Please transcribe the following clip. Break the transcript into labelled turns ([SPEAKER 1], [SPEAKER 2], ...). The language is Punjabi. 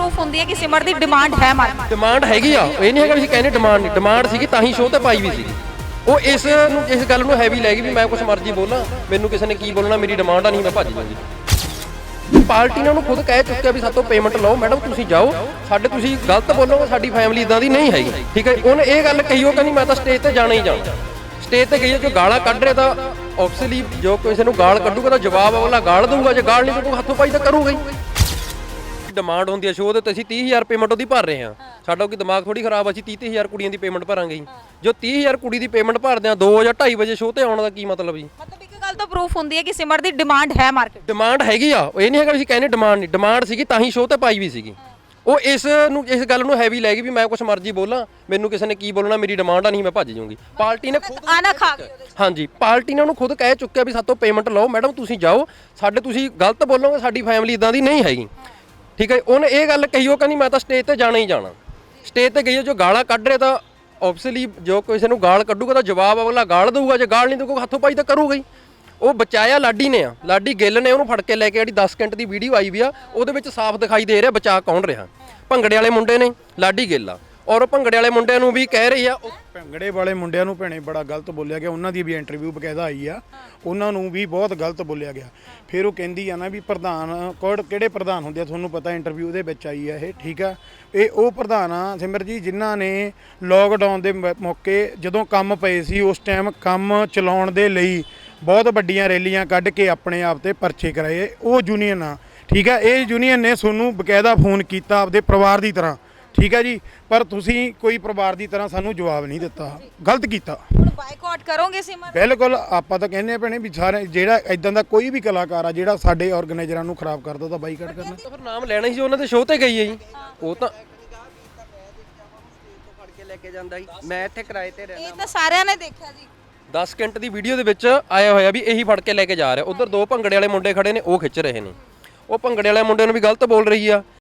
[SPEAKER 1] ਪ੍ਰੂਫ ਹੁੰਦੀ ਹੈ ਕਿ ਸਿਮਰ ਦੀ ਡਿਮਾਂਡ ਹੈ ਮਾਰਕੀਟ
[SPEAKER 2] ਡਿਮਾਂਡ ਹੈਗੀ ਆ। ਇਹ ਨਹੀਂ ਹੈਗਾ ਵੀ ਅਸੀਂ ਕਹਿੰਦੇ ਡਿਮਾਂਡ ਨਹੀਂ। ਡਿਮਾਂਡ ਸੀਗੀ ਤਾਂ ਹੀ ਸ਼ੋਅ ਤੇ ਪਾਈ ਵੀ ਸੀਗੀ। ਉਹ ਇਸ ਨੂੰ ਇਸ ਗੱਲ ਨੂੰ ਹੈਵੀ ਲੈ ਗਈ ਵੀ ਮੈਂ ਕੁਝ ਮਰਜ਼ੀ ਬੋਲਾਂ। ਮੈਨੂੰ ਕਿਸੇ ਨੇ ਕੀ ਬੋਲਣਾ ਮੇਰੀ ਡਿਮਾਂਡ ਆ ਨਹੀਂ ਮੈਂ ਭੱਜ ਜਾਵਾਂਗੀ ਪਾਰਟੀ ਨੇ ਉਹਨੂੰ ਖੁਦ ਕਹਿ ਚੁੱਕਿਆ ਵੀ ਸਾਤੋਂ ਪੇਮੈਂਟ ਲਓ। ਮੈਡਮ ਤੁਸੀਂ ਜਾਓ। ਸਾਡੇ ਤੁਸੀਂ ਗਲਤ ਬੋਲੋਗੇ ਸਾਡੀ ਫੈਮਿਲੀ ਇਦਾਂ ਦੀ ਨਹੀਂ ਹੈਗੀ। ਠੀਕ ਹੈ ਉਹਨੇ ਇਹ ਗੱਲ ਕਹੀ ਉਹ ਕਹਿੰਦੀ ਮੈਂ ਤਾਂ ਸਟੇਜ ਤੇ ਜਾਣਾ ਹੀ ਜਾਣਾ। ਸਟੇਜ ਤੇ ਗਈ ਹੈ, ਜੋ ਗਾਲਾਂ ਕੱਢ ਰਿਹਾ ਤਾਂ ਆਬਵੀਅਸਲੀ ਜੋ ਕਿਸੇ ਨੂੰ ਗਾਲ ਕੱਢੂਗਾ ਤਾਂ ਜਵਾਬ ਅਗਲਾ ਗਾਲ ਦਊਗਾ। ਜੇ ਗਾਲ ਨਹੀਂ ਦਊਗਾ ਹੱਥੋਂ ਪਾਈ ਤਾਂ ਕਰੂਗਾ ਹੀ। ਡਿਮਾਂਡ ਹੁੰਦੀ ਹੈ ਸ਼ੋਅ ਦੇ ਤੇ ਅਸੀਂ 30000 ਪੇਮੈਂਟ ਉਹਦੀ ਭਰ ਰਹੇ ਹਾਂ। ਸਾਡਾ ਕੋਈ ਦਿਮਾਗ ਥੋੜੀ ਖਰਾਬ ਆ, ਅਸੀਂ 30000 ਕੁੜੀਆਂ ਦੀ ਪੇਮੈਂਟ ਭਰਾਂਗੇ ਜੀ। ਜੋ 30000 ਕੁੜੀ ਦੀ ਪੇਮੈਂਟ ਭਰਦੇ ਆ 2 ਜਾਂ 2:30 ਵਜੇ ਸ਼ੋਅ ਤੇ ਆਉਣ ਦਾ ਕੀ ਮਤਲਬ ਜੀ?
[SPEAKER 1] ਮਤਲਬ ਇੱਕ ਗੱਲ ਤਾਂ ਪ੍ਰੂਫ ਹੁੰਦੀ ਹੈ ਕਿ ਸਿਮਰ ਦੀ ਡਿਮਾਂਡ ਹੈ ਮਾਰਕੀਟ
[SPEAKER 2] ਡਿਮਾਂਡ ਹੈਗੀ ਆ ਇਹ ਨਹੀਂ ਹੈਗਾ ਵੀ ਅਸੀਂ ਕਹਿੰਦੇ ਡਿਮਾਂਡ ਨਹੀਂ ਡਿਮਾਂਡ ਸੀਗੀ ਤਾਂ ਹੀ ਸ਼ੋਅ ਤੇ ਪਾਈ ਵੀ ਸੀਗੀ। ਉਹ ਇਸ ਨੂੰ ਇਸ ਗੱਲ ਨੂੰ ਹੈਵੀ ਲੈ ਗਈ ਵੀ ਮੈਂ ਕੁਝ ਮਰਜ਼ੀ ਬੋਲਾਂ ਮੈਨੂੰ ਕਿਸੇ ਨੇ ਕੀ ਬੋਲਣਾ ਮੇਰੀ ਡਿਮਾਂਡ ਆ ਨਹੀਂ ਮੈਂ ਭੱਜ ਜਾਊਂਗੀ। ਪਾਰਟੀ ਨੇ ਖੁਦ
[SPEAKER 1] ਆਨਾ ਖਾ ਗਈ ਉਹਦੇ
[SPEAKER 2] ਹਾਂਜੀ ਪਾਰਟੀ ਨੇ ਉਹਨੂੰ ਖੁਦ ਕਹਿ ਚੁੱਕਿਆ ਵੀ ਸਾਤੋਂ ਪੇਮੈਂਟ ਲਓ ਮੈਡਮ ਤੁਸੀਂ ਜਾਓ ਸਾਡੇ ਤੁਸੀਂ ਗਲਤ ਬੋਲੋਗੇ ਸਾਡੀ ਫੈਮਿਲੀ ਇਦਾਂ ਦੀ ਨਹੀਂ ਹੈਗੀ। ਠੀਕ ਹੈ ਉਹਨੇ ਇਹ ਗੱਲ ਕਹੀ ਉਹ ਕਹਿੰਦੀ ਮੈਂ ਤਾਂ ਸਟੇਜ ਤੇ ਜਾਣਾ ਹੀ ਜਾਣਾ। ਸਟੇਜ ਤੇ ਗਈ ਹੈ, ਜੋ ਗਾਲਾਂ ਕੱਢ ਰਿਹਾ ਤਾਂ ਆਬਵੀਅਸਲੀ ਜੋ ਕਿਸੇ ਨੂੰ ਗਾਲ ਕੱਢੂਗਾ ਤਾਂ ਜਵਾਬ ਅਗਲਾ ਗਾਲ ਦੇਊਗਾ ਜੇ ਗਾਲ ਨਹੀਂ ਦਊਗਾ ਹੱਥੋਂ ਪਾਈ ਤਾਂ ਕਰੂਗਾ ਹੀ। ਉਹ ਬਚਾਇਆ ਲਾਡੀ ਨੇ ਆ। ਲਾਡੀ ਗਿੱਲ ਨੇ ਉਹਨੂੰ ਫੜ ਕੇ ਲੈ ਕੇ ਜਿਹੜੀ 10 ਸਕਿੰਟ ਦੀ ਵੀਡੀਓ ਆਈ ਵੀ ਆ ਉਹਦੇ ਵਿੱਚ ਸਾਫ਼ ਦਿਖਾਈ ਦੇ ਰਿਹਾ ਬਚਾ ਕੌਣ ਰਿਹਾ। ਭੰਗੜੇ ਵਾਲੇ ਮੁੰਡੇ ਨੇ ਲਾਡੀ ਗਿੱਲ ਆ। ਔਰ ਉਹ ਭੰਗੜੇ ਵਾਲੇ ਮੁੰਡਿਆਂ ਨੂੰ ਵੀ ਕਹਿ ਰਹੀ ਆ, ਉਹ
[SPEAKER 3] ਭੰਗੜੇ ਵਾਲੇ ਮੁੰਡਿਆਂ ਨੂੰ ਭੈਣੇ ਬੜਾ ਗਲਤ ਬੋਲਿਆ ਗਿਆ, ਉਹਨਾਂ ਦੀ ਵੀ ਇੰਟਰਵਿਊ ਬਕਾਇਦਾ ਆਈ ਆ, ਉਹਨਾਂ ਨੂੰ ਵੀ ਬਹੁਤ ਗਲਤ ਬੋਲਿਆ ਗਿਆ। ਫਿਰ ਉਹ ਕਹਿੰਦੀ ਆ ਨਾ ਵੀ ਪ੍ਰਧਾਨ ਕੋੜ ਕਿਹੜੇ ਪ੍ਰਧਾਨ ਹੁੰਦੇ ਆ ਤੁਹਾਨੂੰ ਪਤਾ ਇੰਟਰਵਿਊ ਦੇ ਵਿੱਚ ਆਈ ਆ ਇਹ, ਠੀਕ ਆ? ਇਹ ਉਹ ਪ੍ਰਧਾਨ ਆ, ਸਿਮਰ ਜੀ, ਜਿਨ੍ਹਾਂ ਨੇ ਲੋਕਡਾਊਨ ਦੇ ਮ- ਮੌਕੇ ਜਦੋਂ ਕੰਮ ਪਏ ਸੀ, ਉਸ ਟਾਈਮ ਕੰਮ ਚਲਾਉਣ ਦੇ ਲਈ ਬਹੁਤ ਵੱਡੀਆਂ ਰੈਲੀਆਂ ਕੱਢ ਕੇ ਆਪਣੇ ਆਪ ਤੇ ਪਰਚੇ ਕਰਾਏ, ਉਹ ਯੂਨੀਅਨ ਆ, ਠੀਕ ਆ? ਇਹ ਯੂਨੀਅਨ ਨੇ ਤੁਹਾਨੂੰ ਬਕਾਇਦਾ ਫੋਨ ਕੀਤਾ ਆਪਦੇ ਪਰਿਵਾਰ ਦੀ ਤਰ੍ਹਾਂ। ਠੀਕ ਹੈ ਜੀ ਪਰ ਤੁਸੀਂ ਕੋਈ ਪਰਿਵਾਰ ਦੀ ਤਰ੍ਹਾਂ ਸਾਨੂੰ ਜਵਾਬ ਨਹੀਂ ਦਿੱਤਾ। ਗਲਤ ਕੀਤਾ।
[SPEAKER 1] ਹੁਣ ਬਾਈਕਾਟ ਕਰੋਗੇ ਸਿਮਰ
[SPEAKER 3] ਬਿਲਕੁਲ ਆਪਾਂ ਤਾਂ ਕਹਿੰਦੇ ਆ ਭੈਣੇ ਵੀ ਸਾਰੇ ਜਿਹੜਾ ਇਦਾਂ ਦਾ ਕੋਈ ਵੀ ਕਲਾਕਾਰ ਆ ਜਿਹੜਾ ਸਾਡੇ ਆਰਗੇਨਾਈਜ਼ਰਾਂ ਨੂੰ ਖਰਾਬ ਕਰਦਾ ਤਾਂ ਬਾਈਕਾਟ ਕਰਨਾ।
[SPEAKER 2] ਤਾਂ ਫਿਰ ਨਾਮ ਲੈਣਾ ਹੀ ਸੀ ਉਹਨਾਂ ਦੇ ਸ਼ੋਅ ਤੇ ਗਈ ਹੈ ਜੀ। ਉਹ ਤਾਂ
[SPEAKER 4] ਫੜ ਕੇ ਲੈ ਕੇ ਜਾਂਦਾ ਸੀ ਮੈਂ ਇੱਥੇ ਕਿਰਾਏ ਤੇ ਰਹਿਣਾ
[SPEAKER 1] ਇਹ ਤਾਂ ਸਾਰਿਆਂ ਨੇ ਦੇਖਿਆ ਜੀ।
[SPEAKER 2] 10 ਸਕਿੰਟ ਦੀ ਵੀਡੀਓ ਦੇ ਵਿੱਚ ਆਇਆ ਹੋਇਆ ਵੀ ਇਹੀ ਫੜ ਕੇ ਲੈ ਕੇ ਜਾ ਰਿਹਾ। ਉਧਰ ਦੋ ਭੰਗੜੇ ਵਾਲੇ ਮੁੰਡੇ ਖੜੇ ਨੇ ਉਹ ਖਿੱਚ ਰਹੇ ਨੇ। ਉਹ ਭੰਗੜੇ ਵਾਲੇ ਮੁੰਡੇ ਨੂੰ ਵੀ ਗਲਤ ਬੋਲ ਰਹੀ ਆ।